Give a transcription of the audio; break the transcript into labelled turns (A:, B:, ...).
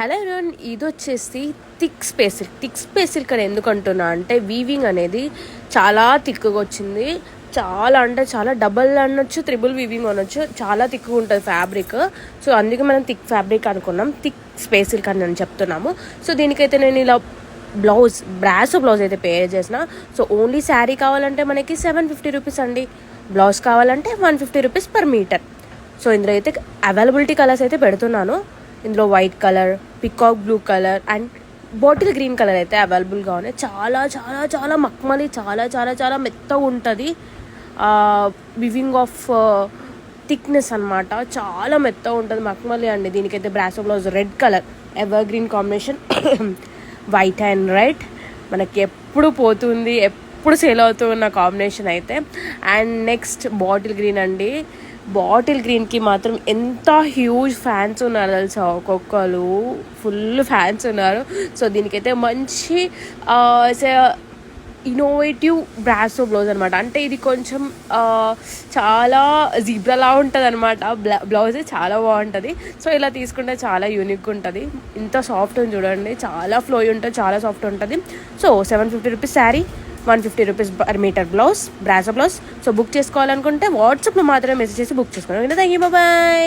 A: Hello everyone ఇది వచ్చేసి thick space thick space కానీ ఎందుకు అంటున్నా అంటే వీవింగ్ అనేది చాలా థిక్గా వచ్చింది చాలా అంటే చాలా డబల్ అనొచ్చు త్రిబుల్ వీవింగ్ అనొచ్చు చాలా థిక్గా ఉంటుంది ఫ్యాబ్రిక్. సో అందుకే మనం థిక్ ఫ్యాబ్రిక్ అనుకున్నాం థిక్ స్పేస్ కానీ అని నేను చెప్తున్నాము. సో దీనికైతే నేను ఇలా బ్లౌజ్ బ్రాస్ బ్లౌజ్ అయితే పే చేసిన. సో ఓన్లీ శారీ కావాలంటే మనకి సెవెన్ ఫిఫ్టీ రూపీస్ అండి. బ్లౌజ్ కావాలంటే one fifty rupees per metre. So ఇందులో అయితే అవైలబిలిటీ కలర్స్ అయితే పెడుతున్నాను. ఇందులో white colour peacock blue colour and bottle green colour అయితే అవైలబుల్గా ఉన్నాయి. చాలా చాలా చాలా మక్మలి చాలా చాలా చాలా మెత్తగా ఉంటుంది. వివింగ్ ఆఫ్ థిక్నెస్ అన్నమాట. చాలా మెత్తగా ఉంటుంది మక్మలి అండి. దీనికైతే brasso blouse red colour evergreen combination white and red మనకి ఎప్పుడు పోతుంది ఎప్పుడు సేల్ అవుతూ ఉన్న కాంబినేషన్ అయితే. అండ్ నెక్స్ట్ బాటిల్ గ్రీన్ అండి. బాటిల్ గ్రీన్కి మాత్రం ఎంత హ్యూజ్ ఫ్యాన్స్ ఉన్నారు తెలుసా? ఒక్కొక్కరు ఫుల్ ఫ్యాన్స్ ఉన్నారు. సో దీనికైతే మంచి ఇన్నోవేటివ్ బ్రాసో బ్లౌజ్ అనమాట అంటే ఇది కొంచెం చాలా జీబ్రాలా ఉంటుంది అనమాట బ్లౌజ్ చాలా బాగుంటుంది. సో ఇలా తీసుకుంటే చాలా యూనిక్ ఉంటుంది. ఇంత సాఫ్ట్ ఉంది చూడండి. చాలా ఫ్లో ఉంటుంది చాలా సాఫ్ట్ ఉంటుంది. So seven fifty rupees sari one fifty rupees per metre blouse brasso blouse so book చేసుకోవాలనుకుంటే వాట్సాప్లో మాత్రమే మెసేజ్ చేసి బుక్ చేసుకోండి. Thank you bye